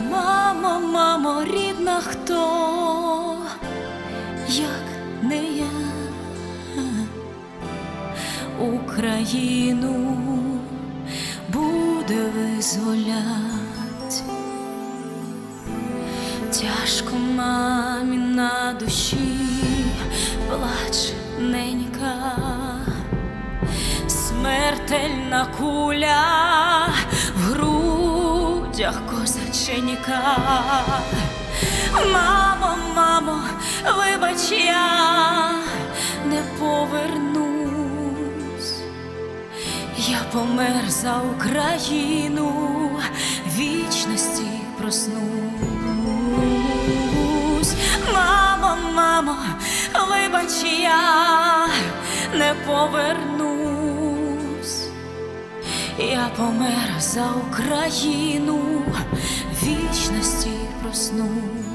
Мамо, мамо, рідна хто, як не я, Україну буде визволять. Тяжко мамі на душі, плач ненька, смертельна куля грудях козаченька. Мамо, мамо, вибач, я не повернусь. Я помер за Україну, вічності проснусь. Мамо, мамо, вибач, я не повернусь. Я помер за Україну, вічності проснусь.